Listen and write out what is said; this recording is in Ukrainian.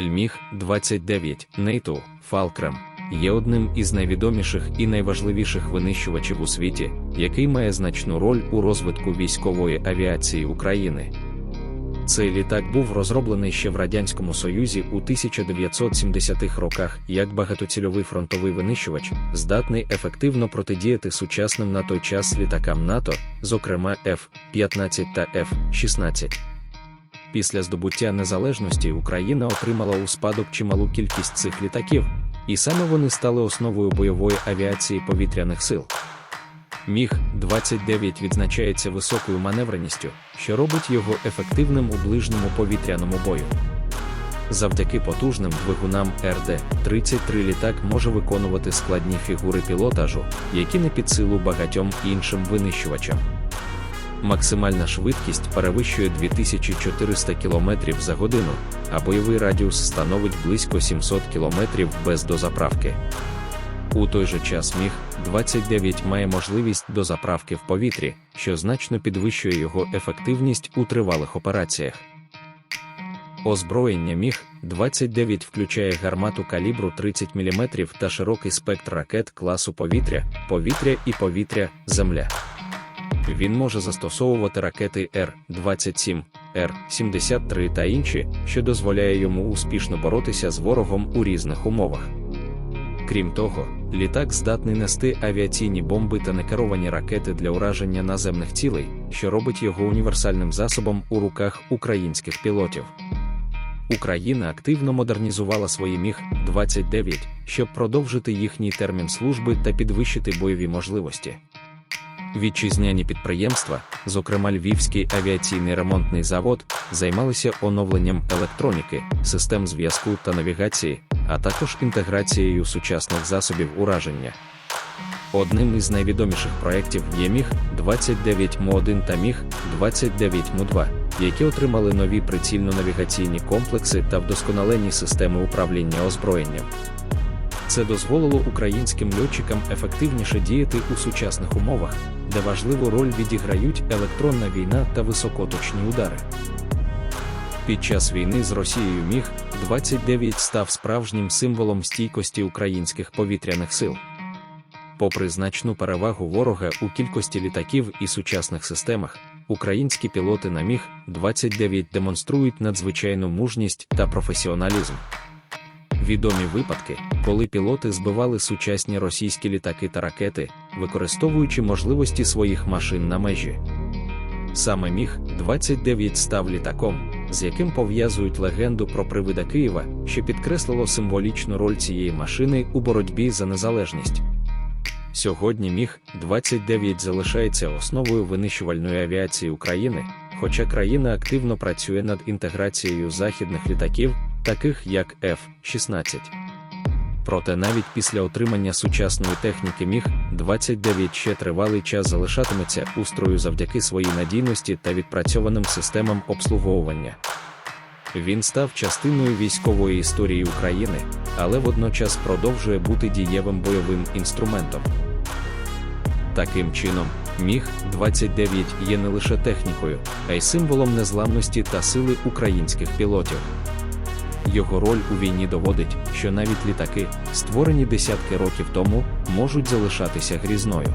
Ельміг 29 Нейту Фалкрем є одним із найвідоміших і найважливіших винищувачів у світі, який має значну роль у розвитку військової авіації України. Цей літак був розроблений ще в Радянському Союзі у 1970-х роках як багатоцільовий фронтовий винищувач, здатний ефективно протидіяти сучасним на той час літакам НАТО, зокрема F-15 та F-16. Після здобуття незалежності Україна отримала у спадок чималу кількість цих літаків, і саме вони стали основою бойової авіації повітряних сил. Міг 29 відзначається високою маневреністю, що робить його ефективним у ближньому повітряному бою. Завдяки потужним двигунам РД-33 літак може виконувати складні фігури пілотажу, які не під силу багатьом іншим винищувачам. Максимальна швидкість перевищує 2400 км за годину, а бойовий радіус становить близько 700 км без дозаправки. У той же час міг 29 має можливість дозаправки в повітрі, що значно підвищує його ефективність у тривалих операціях. Озброєння міг 29 включає гармату калібру 30 мм та широкий спектр ракет класу повітря, повітря і повітря, земля. Він може застосовувати ракети Р-27, Р-73 та інші, що дозволяє йому успішно боротися з ворогом у різних умовах. Крім того, літак здатний нести авіаційні бомби та некеровані ракети для ураження наземних цілей, що робить його універсальним засобом у руках українських пілотів. Україна активно модернізувала свої Міг-29, щоб продовжити їхній термін служби та підвищити бойові можливості. Вітчизняні підприємства, зокрема Львівський авіаційний ремонтний завод, займалися оновленням електроніки, систем зв'язку та навігації, а також інтеграцією сучасних засобів ураження. Одним із найвідоміших проєктів є Міг-29М1 та Міг-29М2, які отримали нові прицільно-навігаційні комплекси та вдосконалені системи управління озброєнням. Це дозволило українським льотчикам ефективніше діяти у сучасних умовах, де важливу роль відіграють електронна війна та високоточні удари. Під час війни з Росією Міг 29 став справжнім символом стійкості українських повітряних сил. Попри значну перевагу ворога у кількості літаків і сучасних системах, українські пілоти на Міг 29 демонструють надзвичайну мужність та професіоналізм. Відомі випадки, коли пілоти збивали сучасні російські літаки та ракети, використовуючи можливості своїх машин на межі. Саме Міг 29 став літаком, з яким пов'язують легенду про привида Києва, що підкреслило символічну роль цієї машини у боротьбі за незалежність. Сьогодні Міг 29 залишається основою винищувальної авіації України, хоча країна активно працює над інтеграцією західних літаків, таких як F-16. Проте навіть після отримання сучасної техніки Міг 29 ще тривалий час залишатиметься устрою завдяки своїй надійності та відпрацьованим системам обслуговування. Він став частиною військової історії України, але водночас продовжує бути дієвим бойовим інструментом. Таким чином, Міг 29 є не лише технікою, а й символом незламності та сили українських пілотів. Його роль у війні доводить, що навіть літаки, створені десятки років тому, можуть залишатися грізною.